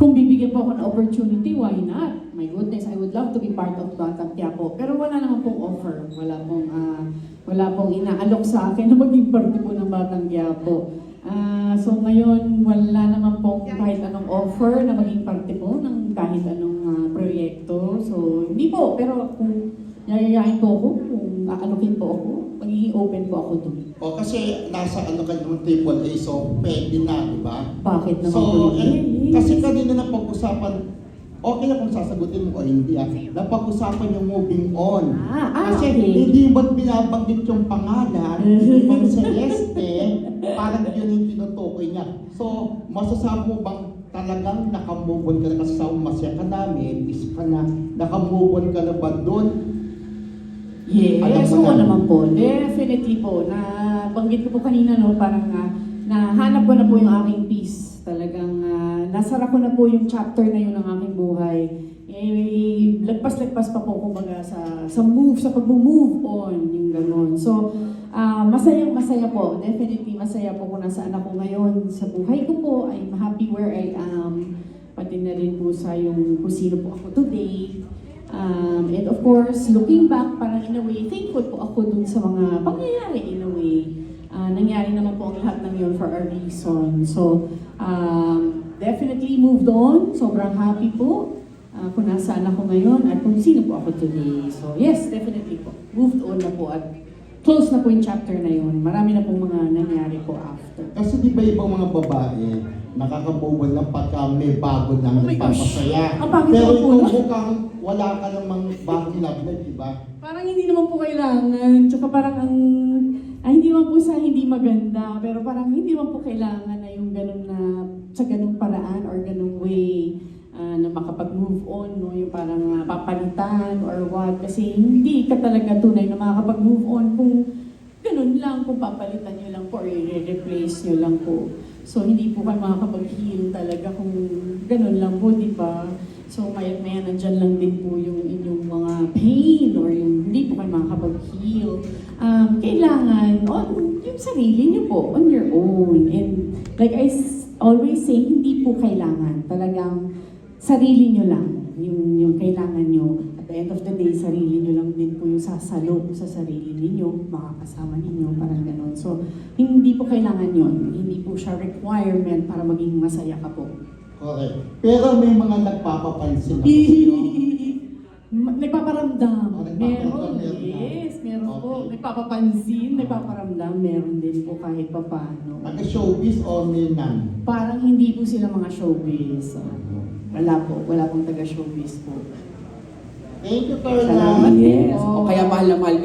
kung bibigyan po ako ng opportunity, why not? My goodness, I would love to be part of Batang Quiapo. Pero wala naman pong offer. Wala pong, ah, wala pong inaalok sa akin na maging parte po ng Batang Quiapo. Ah, so ngayon, wala naman pong kahit anong offer na maging parte po ng kahit anong ah, proyekto. So, hindi po. Pero kung yayayain po ako, kung aalokin po ako, magiging open po ako doon. O kasi nasa ano ka naman triple A, so pwede na, di ba? Bakit naman So, po? eh, kasi kanina na pag-usapan, okay na kung sasagutin mo o hindi ah, napag-usapan yung moving on. Ah, ah, Kasi okay. hindi ba't binabanggit yung pangalan, Ma'am Celeste, parang yun yung tinutukoy niya. So, masasabi mo bang talagang nakamove on ka na kasi sa masaya ka na, may ka na, nakamove on ka na ba doon? Yes, Alam mo oo na. naman po. Definitely po. Na banggit ko po kanina, no, parang uh, nahanap ko na po yung aking peace. Talagang ah, nasara ko na po yung chapter na yun ng aking buhay. Eh, lagpas-lagpas pa po kumbaga sa sa move, sa pag-move on, yung gano'n. So, ah, masayang masaya po. Definitely masaya po kung nasaan ako ngayon sa buhay ko po. I'm happy where I am. Pati na rin po sa yung kung sino po ako today. Um, and of course, looking back, parang in a way, thankful po ako dun sa mga pangyayari in a way. Ah, nangyari naman po ang lahat ng yun for a reason. So, um, definitely moved on. Sobrang happy po ah, kung nasaan ako ngayon at kung sino po ako today. So, yes, definitely po. Moved on na po at close na po yung chapter na yun. Marami na pong mga nangyari po after. Kasi di ba ibang mga babae, nakaka-move on lang pagka may bago na Oh nagpapasaya. Ang pangit Pero po ikaw nun. mukhang wala ka namang bagong love life, di ba? Parang hindi naman po kailangan. Tsaka parang ang... Ay, hindi naman po sa hindi maganda. Pero parang hindi naman po kailangan na yung ganun na... Sa ganung paraan or ganung way ah, na makapag-move on, no? Yung parang ah, papalitan or what. Kasi hindi ka talaga tunay na makakapag-move on kung ganun lang, kung papalitan nyo lang po or i-replace nyo lang po. So, hindi po kayo makakapag-heal talaga kung ganun lang po, di ba? So, mayat maya nandyan lang din po yung inyong mga pain or yung hindi po kayo makakapag-heal. Um, kailangan, on yung sarili niyo po, on your own. And like I always say, hindi po kailangan. Talagang sarili niyo lang yung, yung kailangan niyo. At the end of the day, sarili niyo lang din po yung sasalo sa sarili ninyo, makakasama ninyo, parang ganon. So, hindi po kailangan yon Hindi po siya requirement para maging masaya ka po. Correct. Pero may mga nagpapapansin ako sa'yo. Nagpaparamdam. Oh, nagpaparamdam, Meron, meron yes, meron po. Okay. Nagpapapansin, nagpaparamdam, meron din po kahit papano. Taga-showbiz o may nan? Parang hindi po sila mga showbiz. Wala po, wala pong taga-showbiz po. Thank you, Carla. Salamat Yes. po. O kaya mahal na mahal